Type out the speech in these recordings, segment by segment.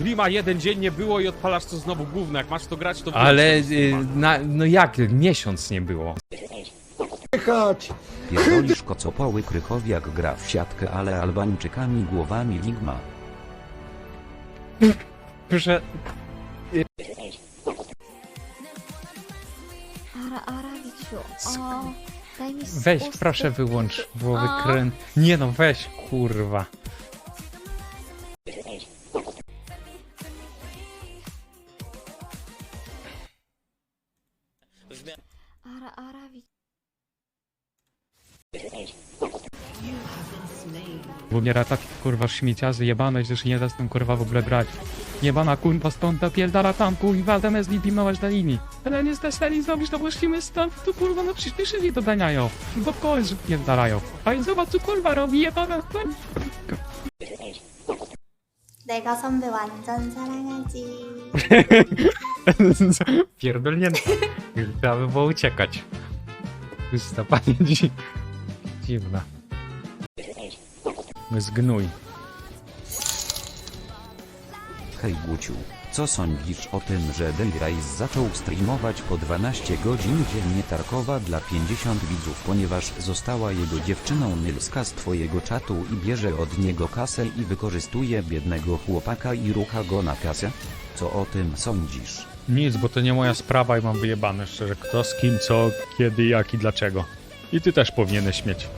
Lima jeden dzień nie było i odpalasz to znowu gówno. Jak masz to grać, to Ale y, na, no jak, miesiąc nie było. Pierdolisz kocopoły Krychowiak gra w siatkę, ale Albańczykami głowami Ligma. Proszę, Ara, Ara, Wiciu, o, daj mi weź, proszę wyłącz głowy kręt. Nie no, weź, kurwa. Ara, Ara, Wiciu. Umiera taki kurwa śmieciarzy jebane, że się nie da z tym kurwa w ogóle grać. Jebana kurwa stąd napierdala tam kurwa zamiast nie pilnować na linii. Ale nie stać zrobić, to właściwie stąd to kurwa no przyspieszyli to daniają. Bo kończy pierdalają. A i zobacz co kurwa robi jebana. 내가 선배 완전 사랑하지. Pierdolnięta. Trzeba by było uciekać. Pusta pani dzi... dziwna. Zgnój. Hej Guciu, co sądzisz o tym, że Dayrise zaczął streamować po 12 godzin dziennie Tarkowa dla 50 widzów, ponieważ została jego dziewczyną Nylska z twojego czatu i bierze od niego kasę i wykorzystuje biednego chłopaka i rucha go na kasę? Co o tym sądzisz? Nic, bo to nie moja sprawa i mam wyjebane szczerze. Kto z kim, co, kiedy, jak i dlaczego. I ty też powinieneś mieć.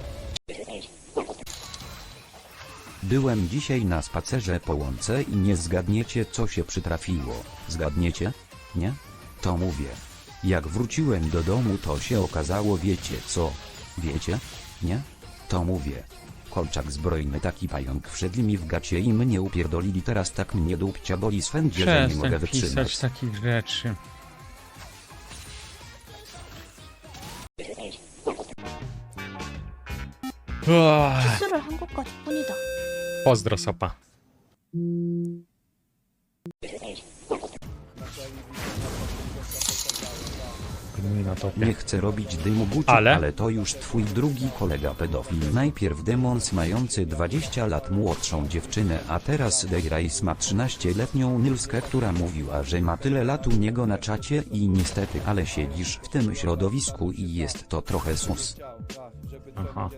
Byłem dzisiaj na spacerze po łące i nie zgadniecie co się przytrafiło. Zgadniecie? Nie? To mówię. Jak wróciłem do domu to się okazało wiecie co? Wiecie? Nie? To mówię. Kolczak zbrojny taki pająk wszedł mi w gacie i mnie upierdolili teraz tak mnie dupcia boli swędzie, że nie mogę Przestań wytrzymać. pisać takich rzeczy. Uah, 수를 한 것까지 뿐이다. Pozdro sopa. Gnój na topie. Nie chcę robić dymu Guciu, Ale? ale? to już twój drugi kolega pedofil. Najpierw demons mający 20 lat młodszą dziewczynę, a teraz Dayrise ma 13-letnią Nylskę, która mówiła, że ma tyle lat u niego na czacie i niestety, ale siedzisz w tym środowisku i jest to trochę sus. Aha.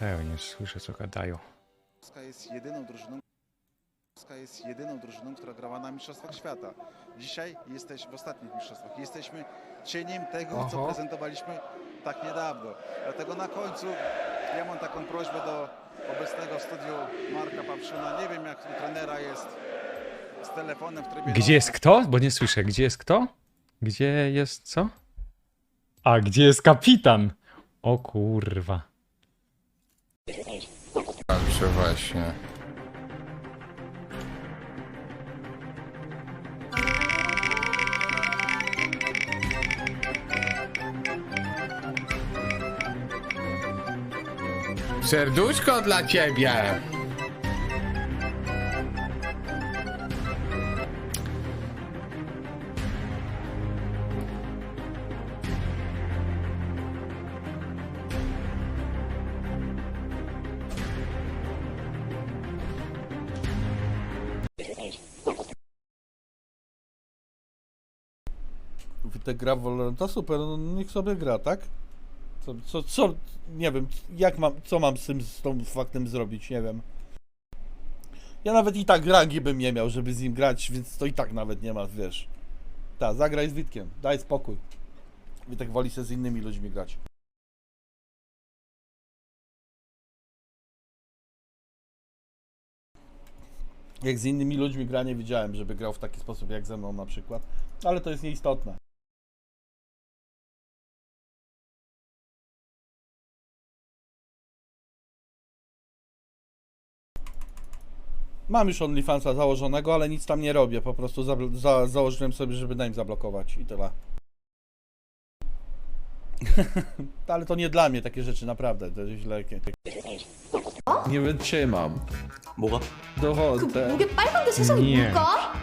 Ja nie słyszę co gadają. Polska jest jedyną drużyną, Polska jest jedyną drużyną, która grała na Mistrzostwach Świata. Dzisiaj jesteś w ostatnich mistrzostwach. Jesteśmy cieniem tego, co prezentowaliśmy tak niedawno. Dlatego na końcu ja mam taką prośbę do obecnego w studiu Marka Papszyna. Nie wiem jak u trenera jest z telefonem w trybie Gdzie jest kto? Bo nie słyszę. Gdzie jest kto? Gdzie jest co? A gdzie jest kapitan? O kurwa. Walczę właśnie. Serduszko dla ciebie! Witek gra w Valoranta, super, no niech sobie gra, tak? Co, co, co, nie wiem, jak mam, co mam z tym, z tym faktem zrobić, nie wiem. Ja nawet i tak rangi bym nie miał, żeby z nim grać, więc to i tak nawet nie ma, wiesz. Tak, zagraj z Witkiem, daj spokój. Witek woli się z innymi ludźmi grać. Jak z innymi ludźmi gra nie widziałem, żeby grał w taki sposób jak ze mną na przykład, ale to jest nieistotne. Mam już OnlyFansa założonego, ale nic tam nie robię. Po prostu za, za, założyłem sobie, żeby name zablokować i tyle. ale to nie dla mnie takie rzeczy, naprawdę. To jest źle. Nie wytrzymam. Dochodzę. 목에 빨간 게 세상에 Nie. 뭘까?